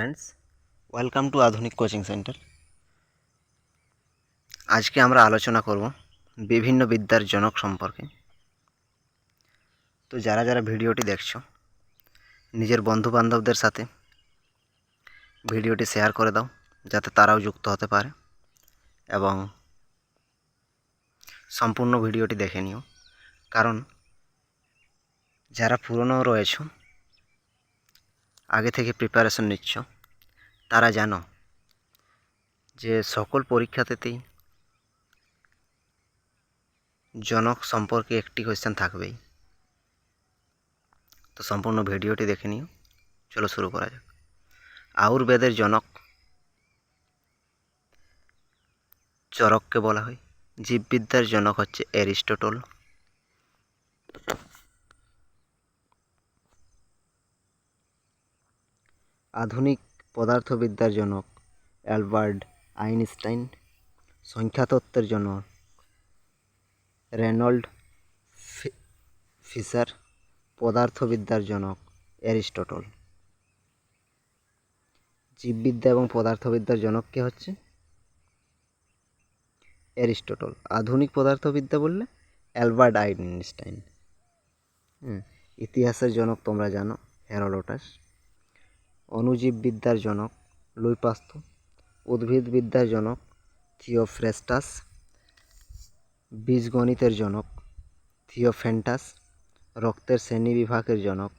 Friends welcome to Adhunik coaching centre আজকে আমরা আলোচনা করব বিভিন্ন বিদ্যার জনক সম্পর্কে। তো যারা যারা ভিডিওটি দেখছ, নিজের বন্ধু বান্ধবদের সাথে ভিডিওটি শেয়ার করে দাও, যাতে তারাও যুক্ত হতে পারে এবং সম্পূর্ণ ভিডিওটি দেখে নিও। কারণ যারা পুরনো রয়েছ আগে থেকে প্রিপারেশন নিচ্ছ। তারা জানো যে সকল পরীক্ষাতেই জনক সম্পর্কে একটি কোয়েশ্চেন থাকবেই। তো সম্পূর্ণ ভিডিওটি দেখে নিও। চলো শুরু করা যাক। আয়ুর্বেদের জনক চরককে বলা হয়। জীববিদ্যার জনক হচ্ছে অ্যারিস্টটল আধুনিক পদার্থবিদ্যার জনক অ্যালবার্ট আইনস্টাইন, সংখ্যাতত্ত্বের জনক রেনল্ড ফিশার পদার্থবিদ্যার জনক অ্যারিস্টটল। জীববিদ্যা এবং পদার্থবিদ্যার জনক কে হচ্ছে? অ্যারিস্টটল। আধুনিক পদার্থবিদ্যা বললে অ্যালবার্ট আইনস্টাইন। হুম, ইতিহাসের জনক তোমরা জানো, হেরোডোটাস। অণুজীববিদ্যার জনক লুই পাস্তো উদ্ভিদবিদ্যার জনক থিওফ্রেস্টাস বীজগণিতের জনক থিওফেন্টাস রক্তের শ্রেণীবিভাগের জনক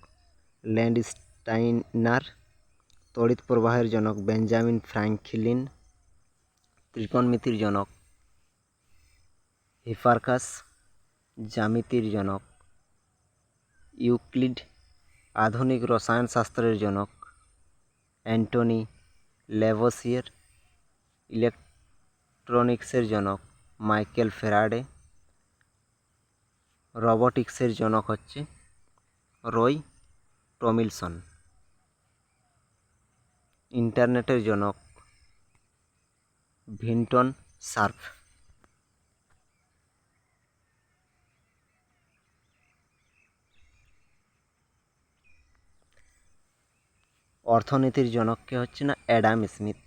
ল্যান্ডস্টাইনার তড়িৎ প্রবাহের জনক বেঞ্জামিন ফ্র্যাঙ্কলিন ত্রিকোণমিতির জনক হিফার্কাস জ্যামিতির জনক ইউক্লিড, আধুনিক রসায়নশাস্ত্রের জনক অ্যান্টনি লেভোসিয়ার ইলেকট্রনিক্সের জনক মাইকেল ফেরাডে রোবোটিক্সের জনক হচ্ছে রয় টমিলসন। ইন্টারনেটের জনক ভিন্টন সার্ফ। অর্থনীতির জনককে হচ্ছে না? Adam Smith.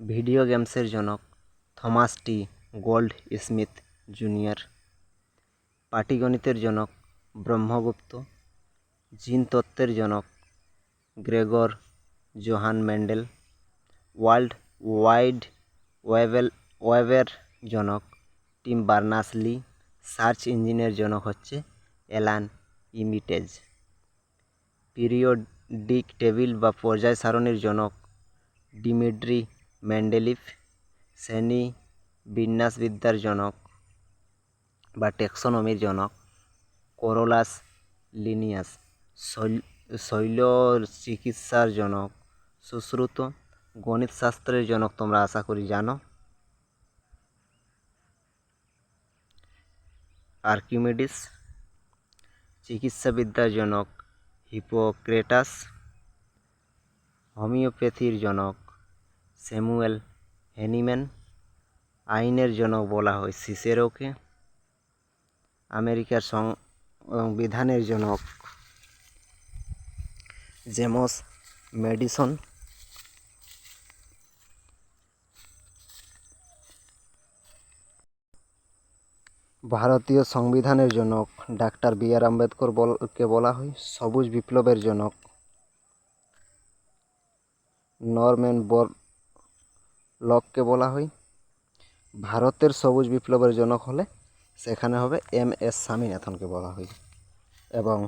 ভিডিও গেমসের জনক Thomas T gold Smith junior. পাটিগণিতের জনক ব্রহ্মগুপ্ত। জিন তত্ত্বের জনক Gregor Johann Mendel World Wide Wavell ওয়েবের জনক টিম বার্নাস লি। সার্চ ইঞ্জিনের জনক হচ্ছে অ্যালান ইমিটেজ। পিরিয়ডিক টেবিল বা পর্যায় সারণীর জনক। ডিমিট্রি মেন্ডেলিফ শ্রেণি বিন্যাসবিদ্যার জনক বা টেক্সোনমির জনক। করোলাস লিনিয়াস শৈল চিকিৎসার জনক। সুশ্রুত গণিতশাস্ত্রের জনক তোমরা আশা করি জানো। আর্কিমিডিস চিকিৎসাবিদ্যার জনক। হিপোক্রেটাস, হোমিওপ্যাথির জনক স্যামুয়েল হ্যানিম্যান আইনের জনক বলা হয় সিসেরোকে, আমেরিকার সংবিধানের জনক জেমস মেডিসন ভারতীয় সংবিধানের জনক, ডাক্তার বি আর আম্বেদকর বলকে বলা হয়, সবুজ বিপ্লবের জনক। নরম্যান বর লককে বলা হয়। ভারতের সবুজ বিপ্লবের জনক হলে সেখানে হবে এম এস স্বামীনাথনকে বলা হয়। এবং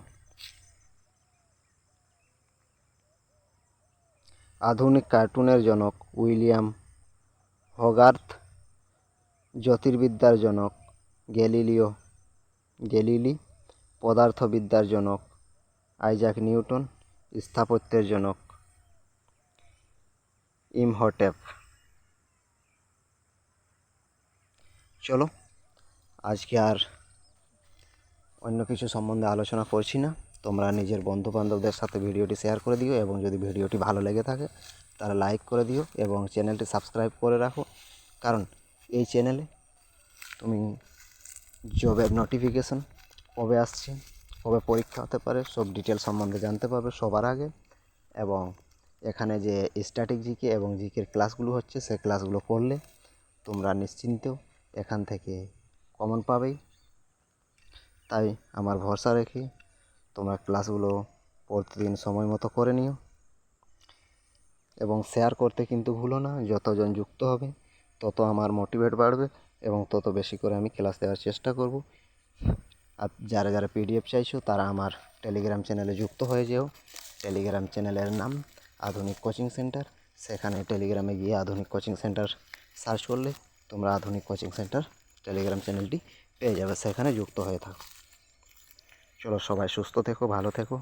আধুনিক কার্টুনের জনক উইলিয়াম হগার্থ, জ্যোতির্বিদ্যার জনক গ্যালিলিও, গ্যালিলি পদার্থবিদ্যার জনক, আইজাক নিউটন স্থাপত্যের জনক। ইমহটেপ। চলো, আজকে আর অন্য কিছু সম্বন্ধে আলোচনা করছি না। তোমরা নিজের বন্ধু বান্ধবদের সাথে ভিডিওটি শেয়ার করে দিও এবং যদি ভিডিওটি ভালো লেগে থাকে তাহলে লাইক করে দিও এবং চ্যানেলটি সাবস্ক্রাইব করে রাখো। কারণ এই চ্যানেলে তুমি জবের নোটিফিকেশন কবে আসছে, কবে পরীক্ষা হতে পারে, সব ডিটেল সম্বন্ধে জানতে পারবে সবার আগে। এবং এখানে যে স্ট্যাটিক জিকে এবং জিকের ক্লাসগুলো হচ্ছে, সে ক্লাসগুলো করলে তোমরা নিশ্চিন্ত এখান থেকে কমন পাবেই তাই আমার ভরসা রেখে তোমরা ক্লাসগুলো প্রতিদিন সময় মতো করে নিও। এবং শেয়ার করতে কিন্তু ভুলো না, যতজন যুক্ত হবে, তত আমার মোটিভেট বাড়বে। এবং তত বেশি করে আমি ক্লাস দেওয়ার চেষ্টা করব। আর যারা যারা পিডিএফ চাইছো, তারা আমার টেলিগ্রাম চ্যানেলে যুক্ত হয়ে যেও। টেলিগ্রাম চ্যানেলের নাম আধুনিক কোচিং সেন্টার সেখানে টেলিগ্রামে গিয়ে আধুনিক কোচিং সেন্টার সার্চ করলে তোমরা আধুনিক কোচিং সেন্টার টেলিগ্রাম চ্যানেলটি পেয়ে যাবে। সেখানে যুক্ত হয়ে থাকো। চলো সবাই সুস্থ থেকো, ভালো থেকো।